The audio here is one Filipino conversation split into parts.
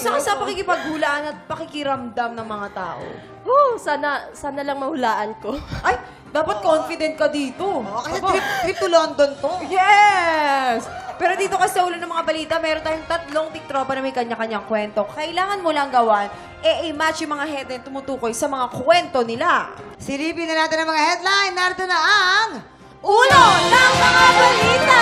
Kamusta ka sa pakikipaghulaan at pakikiramdam ng mga tao? Woo, sana, sana lang mahulaan ko. Ay, dapat confident ka dito. Oh, kasi Aba. trip, trip to London to. Yes! Pero dito kasi sa ulo ng mga balita, meron tayong tatlong tiktropa na may kanya-kanyang kwento. Kailangan mo lang gawan, e i-match yung mga headline tumutukoy sa mga kwento nila. Silipin na natin ang mga headline. Narito na ang... Ulo ng mga balita!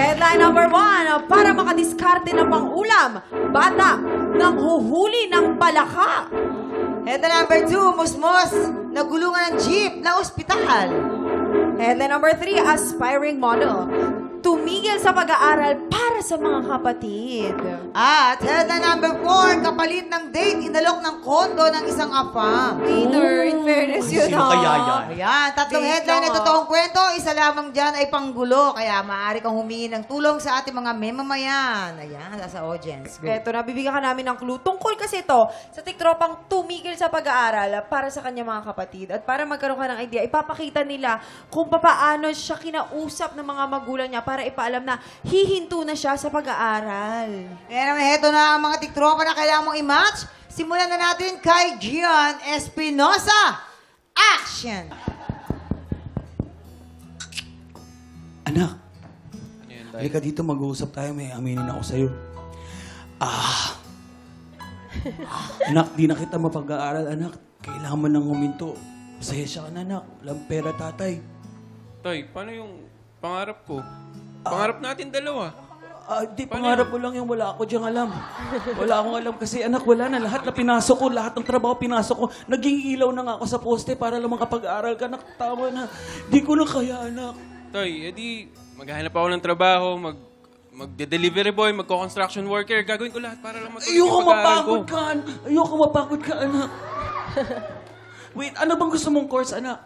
Headline number one, para makadiskarte ng pang-ulam, bata nang huhuli ng palaka. Headline number two, musmos. Nagulungan ng jeep na ospital. Headline number three, aspiring model. Tumigil sa pag-aaral para sa mga kapatid. At headline number four, kapalit ng date, inalok ng kondo ng isang afam. Winner, in fairness yun Sino ha. kaya yan? Ayan, tatlong Date headline na lang, ah. totoong kwento, isa lamang dyan ay panggulo. Kaya maaari kang humingi ng tulong sa ating mga memamayan. Ayan, sa audience. Go. Eto, nabibigyan ka namin ng clue. Tungkol kasi ito sa tiktropang tumigil sa pag-aaral para sa kanya mga kapatid. At para magkaroon ka ng idea, ipapakita nila kung papaano siya kinausap ng mga magulang niya para ipaalam na hihinto na siya sa pag-aaral. Kaya naman, heto na ang mga tiktropa na kailangan mong i-match. Simulan na natin kay Gian Espinosa. Action! Anak, halika dito, mag-uusap tayo. May aminin ako sa'yo. Ah! anak, di na kita mapag-aaral, anak. Kailangan mo nang huminto. Pasahensya ka na, anak. Walang pera, tatay. Tay, paano yung pangarap ko? Pangarap natin dalawa. Ah, di, pangarap ko lang yung wala ako diyang alam. Wala akong alam kasi anak, wala na. Lahat na pinasok ko, lahat ng trabaho pinasok ko. Naging ilaw na nga ako sa poste para lang makapag-aral ka. Anak, tama na. Di ko na kaya, anak. Tay, edi maghahanap ako ng trabaho, mag magde-delivery boy, magko-construction worker. Gagawin ko lahat para lang matuloy Ayoko yung pag-aaral ko. mapagod ka. an- Ayoko mapagod ka, anak. Wait, ano bang gusto mong course, anak?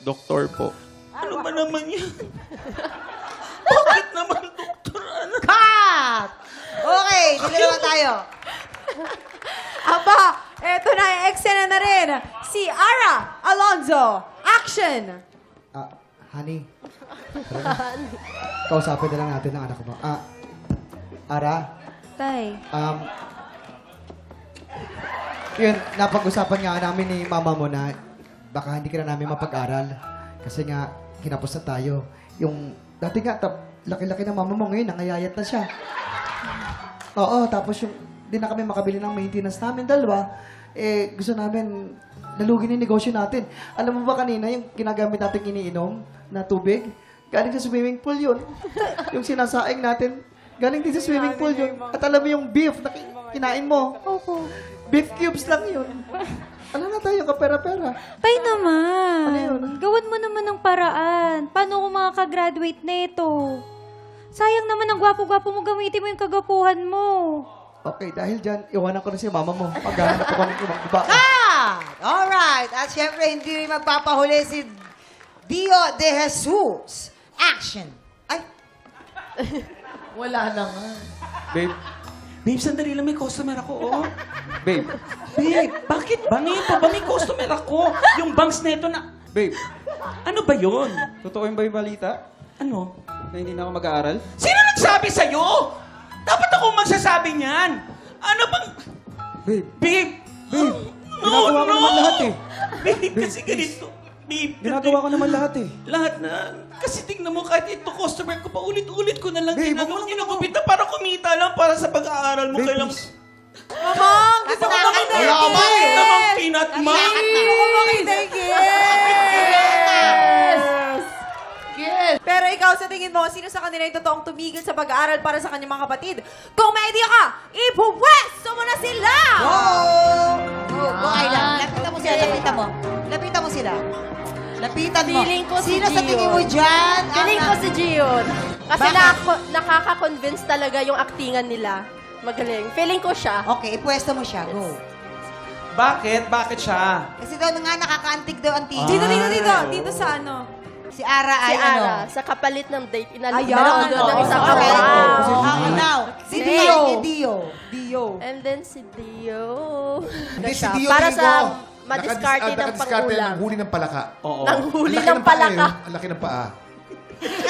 Doktor po. Ano ba naman yan? Bakit naman, doktor, anak? Cut! Naman tayo. Aba, eto na, eksena na rin. Si Ara Alonzo. Action! Ah, honey. Na. Kausapin na lang natin ang anak mo. Ah, Ara, Tay. um, yun, napag-usapan nga namin ni mama mo na baka hindi ka na namin mapag-aral. Kasi nga, kinapos na tayo. Yung, dati nga, tap, laki-laki ng mama mo ngayon, nangayayat na siya. Oo, tapos yung, di na kami makabili ng maintenance namin, dalawa. Eh, gusto namin, nalugi na yung negosyo natin. Alam mo ba kanina, yung ginagamit natin iniinom na tubig, galing sa swimming pool yun. yung sinasaing natin, galing din sa swimming pool yun. At alam mo yung beef na ki- kinain mo? Opo. Beef cubes lang yun. Ano na tayo, kapera-pera. Tay naman. Ano yun? Gawan mo naman ng paraan. Paano kung makakagraduate na ito? Sayang naman ang gwapo-gwapo mo gamitin mo yung kagapuhan mo. Okay, dahil dyan, iwanan ko na si mama mo. Paghahanap ako ng ibang iba. Cut! Alright. At syempre, hindi rin magpapahuli si Dio de Jesus. Action! Ay, Wala na nga. Babe, babe, sandali lang, may customer ako, oh. Babe, Babe, bakit ba nito ba may customer ako? Yung banks na ito na... babe, Ano ba yun? totoo yun ba yung balita? Ano? Na hindi na ako mag-aaral? Sino nagsabi sa'yo? Dapat ako magsasabi niyan. Ano bang... Babe, Babe! babe, No, ginagawa ko no! naman lahat eh. Babe, kasi ganito. Babe, Ginagawa ko naman lahat eh. Lahat na. Kasi tingnan mo, kahit ito customer ko pa, ulit-ulit ko na lang Babe, ginagawa. wag mo Ginagupit na para kumita lang para sa pag-aaral mo. Babe, Kailang... please. Mamang, gusto ko Nasaktan makita na yung ako. Bakit kiss! naman peanut ma? Gusto ko makita yung kiss! Kiss! Pero ikaw, sa tingin mo, sino sa kanila yung totoong tumigil sa pag-aaral para sa kanyang mga kapatid? Kung may idea ka, ipuwesto mo na sila! go! Go, go, Ayla. Lapitan mo sila, lapitan mo. Lapitan mo sila. Lapitan mo. Feeling ko si Sino sa Gio. tingin mo dyan? ang- Feeling ko si Gion. Kasi Bakit? nakaka-convince talaga yung actingan nila. Magaling. Feeling ko siya. Okay, ipwesto mo siya. Go. Bakit? Bakit siya? Kasi daw nga nakakaantig daw ang TV. Dito, dito, dito. Dito sa ano? Si Ara Si ay ano? Ara, sa kapalit ng date, inal- Ayan. inalok doon ng isang okay. kapatid. Oh, now, si Si Dio. Dio. Si Dio. Dio. And then si Dio. Hindi, si Dio Para Ringo. sa madiskarte ah, ng nakadiskarte pangulam. ng huli ng palaka. Oo. Nang huli ng palaka. eh. Ang laki ng paa.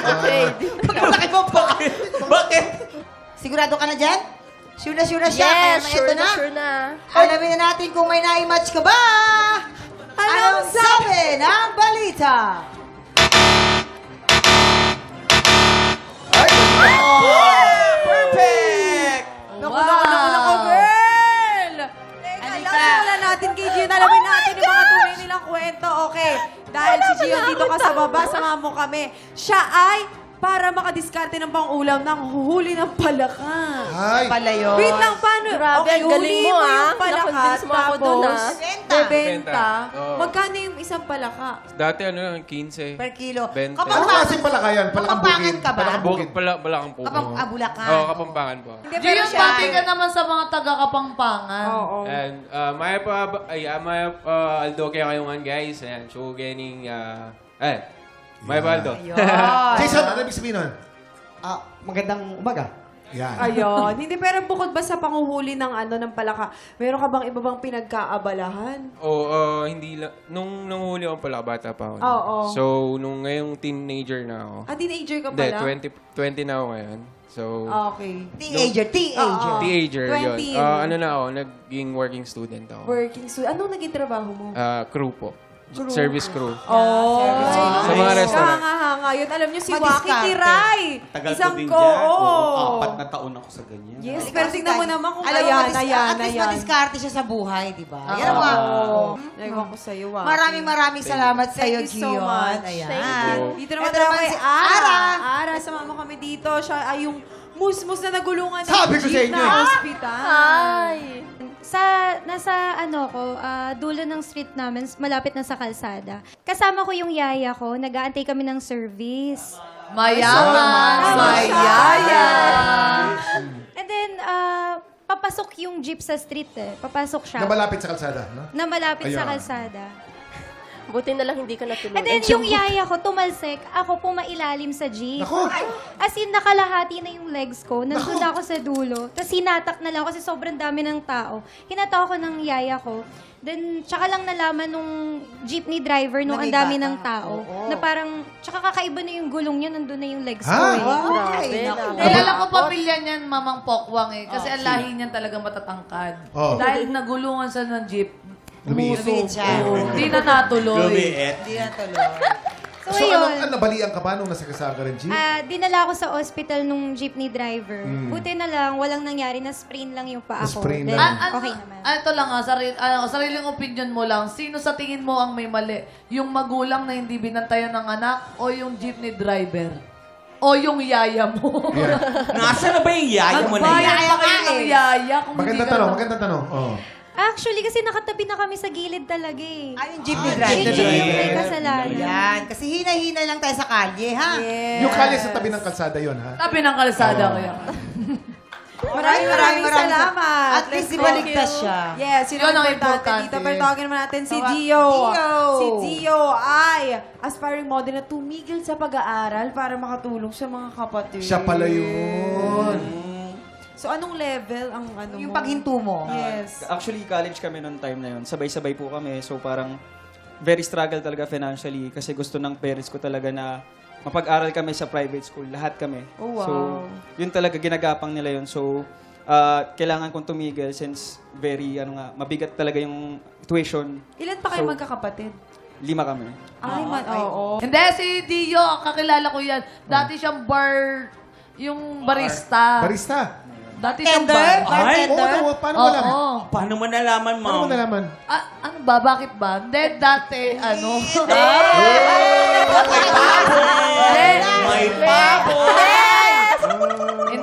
Okay. Malaki mo pa. Bakit? Sigurado ka na dyan? Sure na sure na siya. Kaya Yes, naman sure ito na, sure na. Alamin na natin kung may na-match ka ba. Anong sabi ng balita? Ka sa baba, sama mo kami. Siya ay para makadiskarte ng pang-ulam ng huhuli ng palaka. Ay, Pala yun. Wait lang, paano? Grabe, okay, ang galing huli mo, ah. yung palaka, mo ako tapos dun, ah. Benta. bebenta. Benta. Oo. Magkano yung isang palaka? Dati ano lang, 15. Per kilo. Bente. ano klaseng palaka yan? Palakang Kapampangan bukid. ka ba? Palakang bukid. Pala, balakang po. Kapag abulakan. Oo, kapampangan po. Hindi, pero siya. pati ka naman sa mga taga-kapangpangan. Oo. And uh, maya pa ay uh, maya uh, Aldo kayo nga guys. Ayan, so getting uh, eh Maya pa Aldo. Jason, ano ibig sabihin nun? Ah, magandang umaga. Yan. Ayun. Hindi, pero bukod ba sa panguhuli ng ano ng palaka, meron ka bang iba bang pinagkaabalahan? Oh, uh, hindi la- nung nanghuli ako pala bata pa ako. Oo. So nung ngayong teenager na ako. Ah, teenager ka Hindi, pala? 20 20 na ako ngayon. So Okay. Teenager, teenager. Oo. teenager 20. yun. Uh, ano na ako, naging working student ako. Working student. Anong naging trabaho mo? Uh, crew po. Service crew. Oh, Sa mga restaurant. Hanga-hanga. Yun, alam niyo, si Madiskarte. Waki Kiray. Tagal Isang ko din ko. dyan. oo. Apat na taon ako sa ganyan. Yes, pero tingnan mo naman kung Alam mo, ayan, madis- ayan, At least ayan. madiskarte siya sa buhay, di ba? Yan ang mga... Oo. Ewan ko sa'yo, Waki. Maraming maraming salamat sa iyo, Thank you so Gion. much. Ayan. Thank you. Dito naman Ito tayo naman kay si Ara. Ara. Ara, sama mo kami dito. Siya ay yung musmus na nagulungan ng Sabi ko sa jeep inyo na hospital. Hi! Sa, nasa ano ko, ah, dulo ng street namin, malapit na sa kalsada. Kasama ko yung yaya ko, nag-aantay kami ng service. Mayaman, mayaya. And then, ah, papasok yung jeep sa street eh. Papasok siya. Na malapit sa kalsada, no? na malapit sa Ayan. kalsada. Buti na lang hindi ka natulog. And then, yung yaya ko tumalsik, ako pumailalim sa jeep. Nako! As in, nakalahati na yung legs ko. Nandun na ako sa dulo. Tapos hinatak na lang ako kasi sobrang dami ng tao. Hinatak ako ng yaya ko. Then, tsaka lang nalaman nung jeepney driver nung ang dami ng tao. Na parang, tsaka kakaiba na yung gulong niya, nandun na yung legs Ha? ko eh. Ay, naku. Kilala ko pamilya niyan, Mamang Pokwang eh. Kasi ang lahi niyan talaga matatangkad. Oh. Dahil nagulungan sa ng jeep, Lumiit. Lumiit hindi na natuloy. Hindi na tuloy. So, So, ayun. ano, ano, nabalian ka ba nung nasakasama ka rin, G? Ah, dinala ako sa ospital nung jeepney driver. Mm. Buti na lang, walang nangyari na sprain lang yung paa ko. Na-sprain Then, lang. Ah, ah, okay naman. ah, ito lang ah, sarili, ah, sariling opinion mo lang. Sino sa tingin mo ang may mali? Yung magulang na hindi binantayan ng anak o yung jeepney driver? O yung yaya mo? Yeah. Nasa na ba yung yaya mo na yan? Nagbayad pa kayo ng yaya kung Maganda hindi ka tanong, na- maganda tanong. Oh. Actually, kasi nakatabi na kami sa gilid talaga eh. Ay, yung jeepney Yung driver. jeep yung may kasalanan. Yan. Kasi hinay-hinay lang tayo sa kalye, ha? Yung kalye sa tabi ng kalsada yon ha? Tabi ng kalsada kaya. Maraming maraming salamat. At least Let's ibaligtas go. siya. Yes, yun ang importante dito. Pero tawagin naman natin si Tawa- Dio. Dio. Si Dio ay aspiring model na tumigil sa pag-aaral para makatulong sa mga kapatid. Siya pala yun. So, anong level ang ano Yung mo? paghinto mo. Yes. Actually, college kami noong time na yun. Sabay-sabay po kami. So parang very struggle talaga financially kasi gusto ng parents ko talaga na mapag-aral kami sa private school. Lahat kami. Oh, wow. So, yun talaga ginagapang nila yun. So, ah, kailangan kong tumigil since very, ano nga, mabigat talaga yung tuition. Ilan pa kayo So, magkakapatid? Lima kami. Ay, man, oo. Hindi, si Dio, kakilala ko yan. Dati siyang bar, yung barista. Barista. Dati siyang Tender? bar. Ay, Oo, no, paano mo Oo. alam? Paano mo nalaman, Paano mo ma'am? nalaman? Ah, ano ba? Bakit ba? Hindi, dati, ano. May pabo!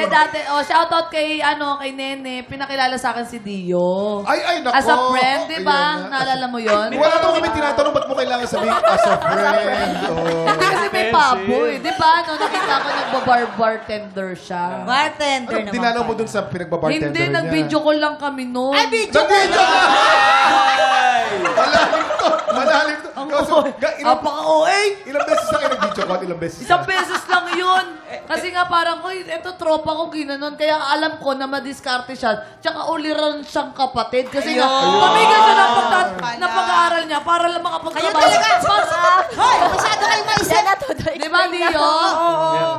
Hindi, dati, oh, shoutout kay, ano, kay Nene. Pinakilala sa akin si Dio. Ay, ay, nako. As a friend, di ba? Ayan na. Naalala mo yun? Wala naman kami tinatanong ba't mo kailangan sabihin as a friend. Oh. Hindi kasi may pabo eh. Di ba? No, nakita ko nagbabar-bartender siya. Bartender Ano, naman. dinalaw mo pala. dun sa pinagbabartender Hindi, niya. nag-video call lang kami noon. Ay, video ko! Nag-video! Malalim to! Malalim to! Kaso, ga, ilang, Apaka-OA! ilang beses na kayo nag-video call? Ilang beses? Isang na? beses lang yun. Kasi nga parang, uy, eto tropa ko ginanon. Kaya alam ko na madiskarte siya. Tsaka uliran siyang kapatid. Kasi nga, tumigil siya ng, pagta- Pala. ng pag-aaral niya para lang makapagtrabaho. talaga! Hoy, masyado kayo maisip! Yan na to, Di ba, Dio? Oo.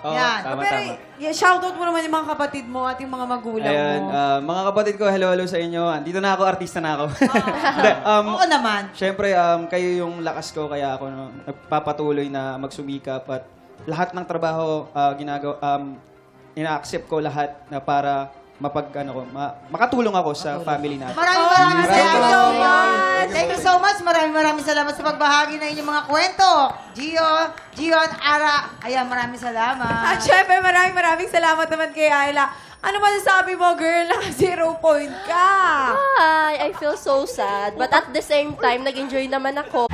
Oo, Yan. tama, Pero tama. Yeah, shoutout mo naman yung mga kapatid mo at yung mga magulang Ayan, mo. ah, mga kapatid ko, hello, hello sa inyo. Andito na ako, artista na ako. Hindi, um, Oo naman. Siyempre, um, kayo yung lakas ko, kaya ako no, nagpapatuloy na magsumikap at lahat ng trabaho uh, ginagawa, um, ina-accept ko lahat na para mapag, ano ko, ma- makatulong ako sa family natin. Maraming maraming Thank you salamat. so much. Thank you so much. Maraming maraming salamat sa pagbahagi ng inyong mga kwento. Gio, Gion, Ara. Ayan, maraming salamat. At syempre, maraming maraming salamat naman kay Ayla. Ano masasabi mo, girl? Naka zero point ka. Hi! I feel so sad. But at the same time, nag-enjoy naman ako.